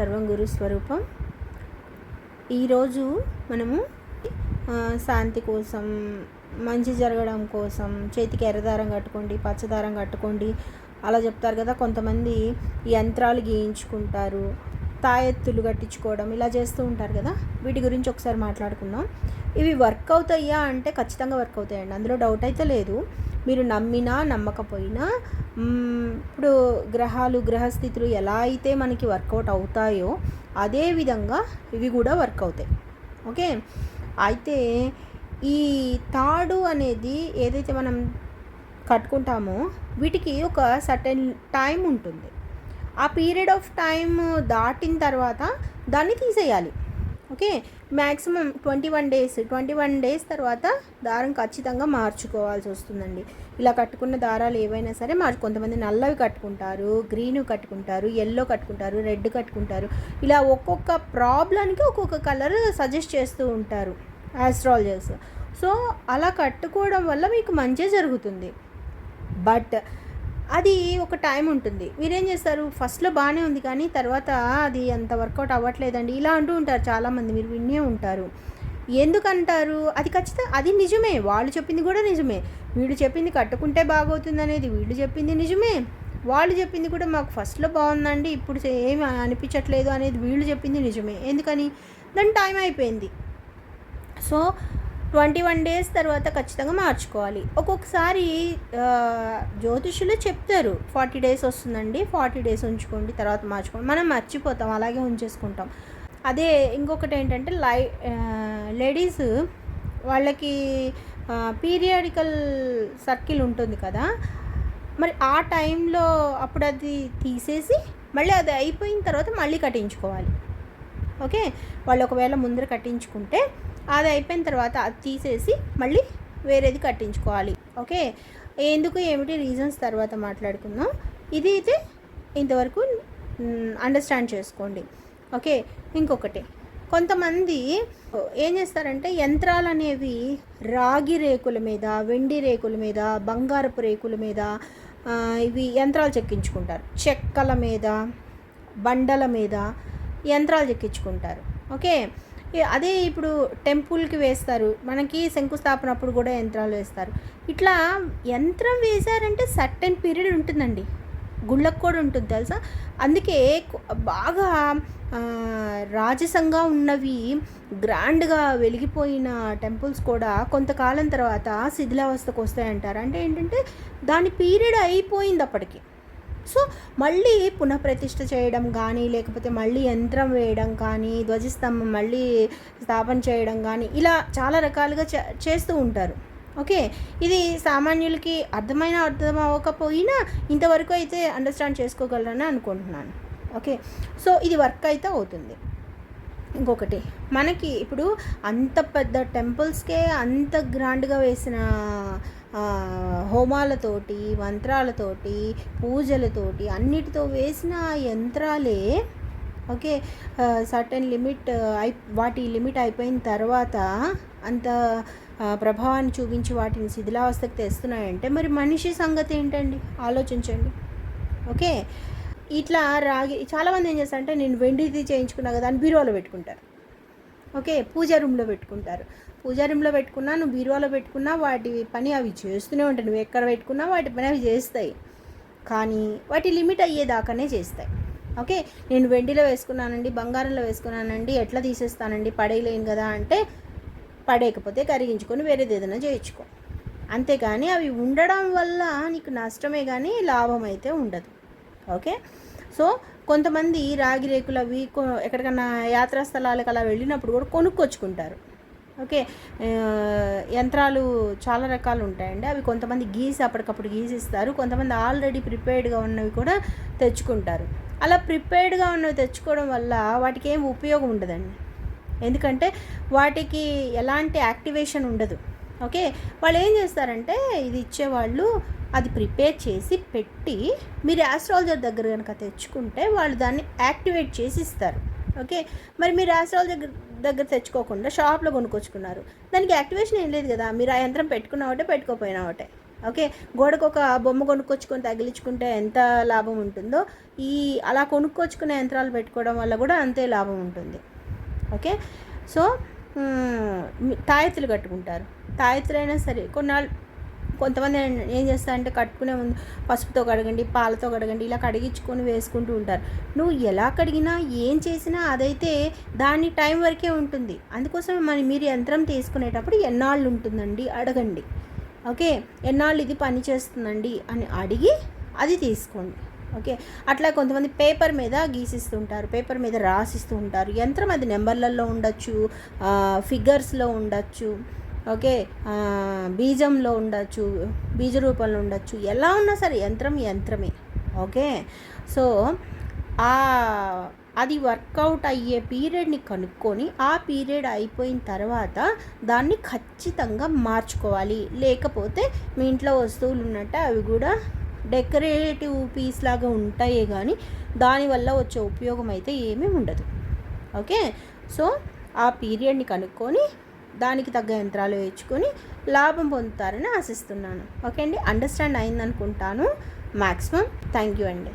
సర్వం గురు స్వరూపం. ఈరోజు మనము శాంతి కోసం మంచి జరగడం కోసం చేతికి ఎర్రదారం కట్టుకోండి పచ్చదారం కట్టుకోండి అలా చెప్తారు కదా కొంతమంది యంత్రాలు గీయించుకుంటారు తాయెత్తులు కట్టించుకోవడం ఇలా చేస్తూ ఉంటారు కదా వీటి గురించి ఒకసారి మాట్లాడుకుందాం. ఇవి వర్క్ అవుతాయా అంటే ఖచ్చితంగా వర్క్ అవుతాయండి అందులో డౌట్ అయితే లేదు. మీరు నమ్మినా నమ్మకపోయినా ఇప్పుడు గ్రహాలు గ్రహస్థితులు ఎలా అయితే మనకి వర్కౌట్ అవుతాయో అదే విధంగా ఇవి కూడా వర్క్ అవుతాయి. ఓకే? అయితే ఈ తాడు అనేది ఏదైతే మనం కట్టుకుంటామో వీటికి ఒక సర్టెన్ టైం ఉంటుంది. ఆ పీరియడ్ ఆఫ్ టైం దాటిన తర్వాత దాన్ని తీసేయాలి. Okay? Maximum twenty one days. Twenty one days తర్వాత దారం ఖచ్చితంగా మార్చుకోవాల్సి వస్తుందండి. ఇలా కట్టుకున్న దారాలు ఏవైనా సరే మార్చు కొంతమంది నల్లవి కట్టుకుంటారు గ్రీన్ కట్టుకుంటారు ఎల్లో కట్టుకుంటారు రెడ్ కట్టుకుంటారు. ఇలా ఒక్కొక్క ప్రాబ్లంకి ఒక్కొక్క కలర్ సజెస్ట్ చేస్తూ ఉంటారు ఆస్ట్రాలజర్స్ సో అలా కట్టుకోవడం వల్ల మీకు మంచి జరుగుతుంది. బట్ అది ఒక టైం ఉంటుంది. మీరేం చేస్తారు? ఫస్ట్లో బాగానే ఉంది కానీ తర్వాత అది అంత వర్కౌట్ అవ్వట్లేదండి. ఇలా అంటూ ఉంటారు చాలామంది. మీరు వినే ఉంటారు. ఎందుకంటారు? అది ఖచ్చితంగా అది నిజమే. వాళ్ళు చెప్పింది కూడా నిజమే. వీడు చెప్పింది కట్టుకుంటే బాగవుతుంది అనేది వీళ్ళు చెప్పింది నిజమే. వాళ్ళు చెప్పింది కూడా మాకు ఫస్ట్లో బాగుందండి. ఇప్పుడు ఏమి అనిపించట్లేదు అనేది వీళ్ళు చెప్పింది నిజమే. ఎందుకని? దాని టైం అయిపోయింది. సో ట్వంటీ వన్ డేస్ తర్వాత ఖచ్చితంగా మార్చుకోవాలి. ఒక్కొక్కసారి జ్యోతిషులు చెప్తారు ఫార్టీ డేస్ వస్తుందండి ఫార్టీ డేస్ ఉంచుకోండి తర్వాత మార్చుకోండి. మనం మర్చిపోతాం అలాగే ఉంచేసుకుంటాం. అదే ఇంకొకటి ఏంటంటే లై లేడీస్ వాళ్ళకి పీరియాడికల్ సర్కిల్ ఉంటుంది కదా మరి ఆ టైంలో అప్పుడు అది తీసేసి మళ్ళీ అది అయిపోయిన తర్వాత మళ్ళీ కట్టించుకోవాలి. ఓకే? వాళ్ళు ఒకవేళ ముందర కట్టించుకుంటే అది అయిపోయిన తర్వాత అది తీసేసి మళ్ళీ వేరేది కట్టించుకోవాలి. ఓకే? ఎందుకు ఏమిటి రీజన్స్ తర్వాత మాట్లాడుకుందాం. ఇది అయితే ఇంతవరకు అండర్స్టాండ్ చేసుకోండి. ఓకే? ఇంకొకటి. కొంతమంది ఏం చేస్తారంటే యంత్రాలు అనేవి రాగి రేకుల మీద వెండి రేకుల మీద బంగారపు రేకుల మీద ఇవి యంత్రాలు చెక్కించుకుంటారు. చెక్కల మీద బండల మీద యంత్రాలు చెక్కించుకుంటారు. ఓకే? అదే ఇప్పుడు టెంపుల్కి వేస్తారు. మనకి శంకుస్థాపన అప్పుడు కూడా యంత్రాలు వేస్తారు. ఇట్లా యంత్రం వేశారంటే సర్టెన్ పీరియడ్ ఉంటుందండి. గుళ్ళకు కూడా ఉంటుంది తెలుసా? అందుకే బాగా రాజసంగా ఉన్నవి గ్రాండ్గా వెలిగిపోయిన టెంపుల్స్ కూడా కొంతకాలం తర్వాత శిథిలావస్థకు వస్తాయంటారు. అంటే ఏంటంటే దాని పీరియడ్ అయిపోయింది అప్పటికి. సో మళ్ళీ పునఃప్రతిష్ఠ చేయడం కానీ లేకపోతే మళ్ళీ యంత్రం వేయడం కానీ ధ్వజస్తంభం మళ్ళీ స్థాపన చేయడం కానీ ఇలా చాలా రకాలుగా చే- చేస్తూ ఉంటారు. ఓకే? ఇది సామాన్యులకి అర్థమైన అర్థం అవ్వకపోయినా ఇంతవరకు అయితే అండర్స్టాండ్ చేసుకోగలరని అనుకుంటున్నాను. ఓకే? సో ఇది వర్క్ అయితే అవుతుంది. ఇంకొకటి మనకి ఇప్పుడు అంత పెద్ద టెంపుల్స్కే అంత గ్రాండ్గా వేసిన హోమాలతోటి మంత్రాలతోటి పూజలతోటి అన్నిటితో వేసిన యంత్రాలే ఓకే సర్టెన్ లిమిట్ అయి వాటి లిమిట్ అయిపోయిన తర్వాత అంత ప్రభావాన్ని చూపించి వాటిని శిథిలావస్థకు తెస్తున్నాయంటే మరి మనిషి సంగతి ఏంటండి? ఆలోచించండి. ఓకే? ఇట్లా రాగి చాలామంది ఏం చేస్తారంటే నేను వెండిది చేయించుకున్నా కదా అని బీరువాలో పెట్టుకుంటారు. ఓకే పూజ రూమ్లో పెట్టుకుంటారు. పూజ రూమ్లో పెట్టుకున్నా నువ్వు బీరువాలో పెట్టుకున్నా వాటి పని అవి చేస్తూనే ఉంటాయి. నువ్వు ఎక్కడ పెట్టుకున్నా వాటి పని అవి చేస్తాయి. కానీ వాటి లిమిట్ అయ్యేదాకానే చేస్తాయి. ఓకే నేను వెండిలో వేసుకున్నానండి బంగారంలో వేసుకున్నానండి ఎట్లా తీసేస్తానండి పడేయలేను కదా అంటే పడేయకపోతే కరిగించుకొని వేరేది ఏదైనా చేయించుకో. అంతేగాని అవి ఉండడం వల్ల నీకు నష్టమే కానీ లాభం అయితే ఉండదు. ఓకే? సో కొంతమంది రాగి రేకులు అవి కొ- ఎక్కడికన్నా యాత్రా స్థలాలకు అలా వెళ్ళినప్పుడు కూడా కొనుక్కొచ్చుకుంటారు. ఓకే? యంత్రాలు చాలా రకాలు ఉంటాయండి. అవి కొంతమంది గీసి అప్పటికప్పుడు గీసిస్తారు. కొంతమంది ఆల్రెడీ ప్రిపేర్డ్గా ఉన్నవి కూడా తెచ్చుకుంటారు. అలా ప్రిపేర్డ్గా ఉన్నవి తెచ్చుకోవడం వల్ల వాటికి ఏం ఉపయోగం ఉండదండి. ఎందుకంటే వాటికి ఎలాంటి యాక్టివేషన్ ఉండదు. ఓకే? వాళ్ళు ఏం చేస్తారంటే ఇది ఇచ్చేవాళ్ళు అది ప్రిపేర్ చేసి పెట్టి మీరు ఆస్ట్రాలజర్ దగ్గర కనుక తెచ్చుకుంటే వాళ్ళు దాన్ని యాక్టివేట్ చేసి ఇస్తారు. ఓకే? మరి మీరు ఆస్ట్రాలజర్ దగ్గర దగ్గర తెచ్చుకోకుండా షాప్లో కొనుక్కొచ్చుకున్నారు. దానికి యాక్టివేషన్ ఏం లేదు కదా? మీరు ఆ యంత్రం పెట్టుకున్న ఒకటే పెట్టుకోపోయినా ఒకటే ఓకే? గోడకు ఒక బొమ్మ కొనుక్కొచ్చుకొని తగిలించుకుంటే ఎంత లాభం ఉంటుందో ఈ అలా కొనుక్కొచ్చుకునే యంత్రాలు పెట్టుకోవడం వల్ల కూడా అంతే లాభం ఉంటుంది. ఓకే? సో తాయెత్తులు కట్టుకుంటారు. తాయెత్తులైనా సరే కొన్నాళ్ళు కొంతమంది ఏం- చేస్తారంటే కట్టుకునే ముందు పసుపుతో కడగండి పాలతో కడగండి ఇలా కడిగించుకొని వేసుకుంటూ ఉంటారు. నువ్వు ఎలా కడిగినా ఏం చేసినా అదైతే దాని టైం వరకే ఉంటుంది. అందుకోసం మరి మీరు యంత్రం తీసుకునేటప్పుడు ఎన్నాళ్ళు ఉంటుందండి? అడగండి. ఓకే? ఎన్నాళ్ళు ఇది పని చేస్తుందండి? అని అడిగి అది తీసుకోండి. ఓకే? అట్లా కొంతమంది పేపర్ మీద గీసిస్తుంటారు పేపర్ మీద రాసిస్తూ ఉంటారు. యంత్రం అది నెంబర్లలో ఉండొచ్చు ఫిగర్స్లో ఉండొచ్చు. ఓకే బీజంలో ఉండొచ్చు బీజ రూపంలో ఉండొచ్చు ఎలా ఉన్నా సరే యంత్రం యంత్రమే ఓకే? సో ఆ అది వర్కౌట్ అయ్యే పీరియడ్ని కనుక్కొని ఆ పీరియడ్ అయిపోయిన తర్వాత దాన్ని ఖచ్చితంగా మార్చుకోవాలి. లేకపోతే మీ ఇంట్లో వస్తువులు ఉన్నట్టే అవి కూడా డెకరేటివ్ పీస్ లాగా ఉంటాయే కానీ దానివల్ల వచ్చే ఉపయోగం అయితే ఏమీ ఉండదు. ఓకే? సో ఆ పీరియడ్ని కనుక్కొని దానికి తగ్గ యంత్రాలు వేయించుకొని లాభం పొందుతారని ఆశిస్తున్నాను. ఓకే అండి? అండర్స్టాండ్ అయిందనుకుంటాను. మ్యాక్సిమం థ్యాంక్ యూ అండి.